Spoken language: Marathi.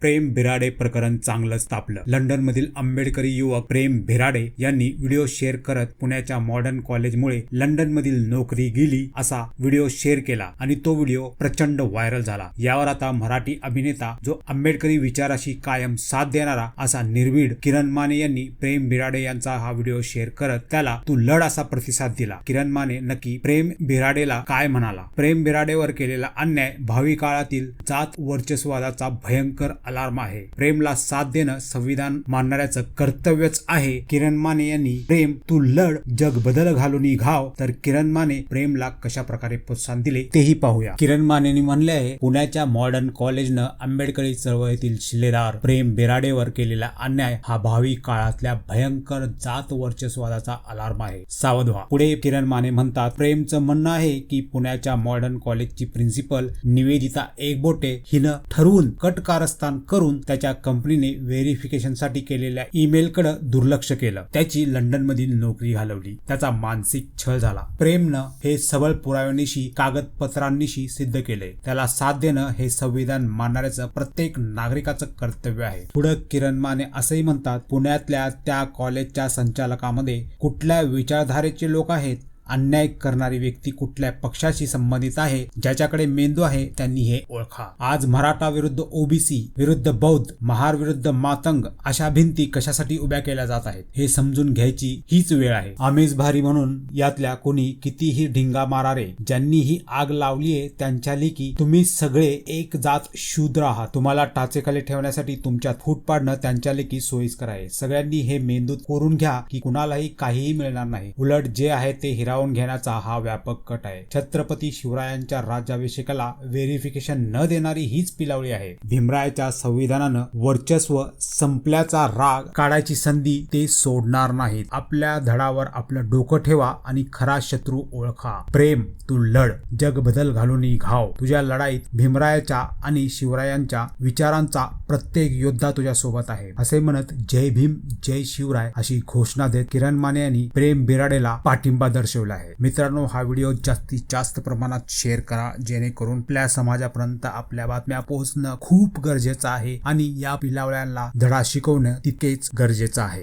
प्रेम बिराडे प्रकरण चांगलंच तापलं. लंडन मधील आंबेडकरी युवक प्रेम बिराडे यांनी व्हिडिओ शेअर करत पुण्याच्या मॉडर्न कॉलेजमुळे लंडन मधील नोकरी गेली असा व्हिडिओ शेअर केला आणि तो व्हिडिओ प्रचंड व्हायरल झाला. यावर आता मराठी अभिनेता जो आंबेडकरी विचाराशी कायम साथ देणारा असा निर्भीड किरण माने यांनी प्रेम बिराडे यांचा हा व्हिडिओ शेअर करत त्याला तू लढ असा प्रतिसाद दिला. किरण माने नक्की प्रेम बिराडेला काय म्हणाला? प्रेम बिराडेवर केलेला अन्याय भावी काळातील जात वर्चस्वादाचा भयंकर अलार्म आहे. प्रेमला साथ देणं संविधान मानणाऱ्याचं कर्तव्यच आहे. किरण माने यांनी प्रेम तू लढ जग बदल घालून घाव. तर किरण माने प्रेमला कशा प्रकारे प्रोत्साहन दिले तेही पाहूया. किरण मानेनी म्हणले आहे पुण्याच्या मॉडर्न कॉलेजनं आंबेडकरी चळवळीतील शिलेदार प्रेम बेराडेवर केलेला अन्याय हा भावी काळातल्या भयंकर जात वर्चस्वादाचा अलार्म आहे. सावध व्हा. पुढे किरण माने म्हणतात प्रेमचं म्हणणं आहे की पुण्याच्या मॉडर्न कॉलेजची प्रिन्सिपल निवेदिता एकबोटे हिनं ठरवून कट कारस्थान करून त्याच्या कंपनीने व्हेरिफिकेशनसाठी केलेल्या ईमेलकडे दुर्लक्ष केलं. त्याची लंडन मधील नोकरी घालवली. त्याचा मानसिक छळ झाला. प्रेमनं हे सबळ पुराव्यानिशी कागदपत्रांनीशी सिद्ध केले. त्याला साथ देणं हे संविधान मानणाऱ्याचं प्रत्येक नागरिकाचं कर्तव्य आहे. पुढे किरण माने असंही म्हणतात पुण्यातल्या त्या कॉलेजच्या संचालकामध्ये कुठल्या विचारधारेचे लोक आहेत? अन्याय करणारी व्यक्ती कुठल्या पक्षाशी संबंधित आहे ज्याच्याकडे मेंदू आहे त्यांनी हे ओळखा. आज मराठा विरुद्ध ओबीसी विरुद्ध बौद्ध महार विरुद्ध मातंग अशा भिंती कशासाठी उभ्या केल्या जात आहेत हे समजून घ्यायची हीच वेळ आहे. आमेज भारी म्हणून यातल्या कोणी कितीही ढिंगा मारारे ज्यांनी ही आग लावलीये त्यांच्या लेखी तुम्ही सगळे एक जात शूद्र आहात. तुम्हाला टाचेखाली ठेवण्यासाठी तुमच्यात फूट पाडणं त्यांच्या लेखी सोयीस्कर आहे. सगळ्यांनी हे मेंदूत कोरून घ्या की कुणालाही काहीही मिळणार नाही. उलट जे आहे ते हिरावून घेण्याचा हा व्यापक कट आहे. छत्रपती शिवरायांच्या राज्याभिषेकाला व्हेरिफिकेशन न देणारी हीच पिलावळी आहे. भीमरायाच्या संविधानानं वर्चस्व संपल्याचा राग काढायची संधी ते सोडणार नाहीत. आपल्या धडावर आपलं डोकं ठेवा आणि खरा शत्रू ओळखा. प्रेम तू लढ जग बदल घालून घाव. तुझ्या लढाईत भीमरायाच्या आणि शिवरायांच्या विचारांचा प्रत्येक योद्धा तुझ्या सोबत आहे. असे म्हणत जय भीम जय शिवराय अशी घोषणा देत किरण माने यांनी प्रेम बिराडेला पाठिंबा दर्शवला. आहे. मित्रांनो हा व्हिडिओ जास्तीत जास्त प्रमाणात शेअर करा जेणेकरून आपल्या समाजापर्यंत आपल्या बातम्या पोहोचणं खूप गरजेचं आहे आणि या पिलावळ्यांना धडा शिकवणं तितकेच गरजेचं आहे.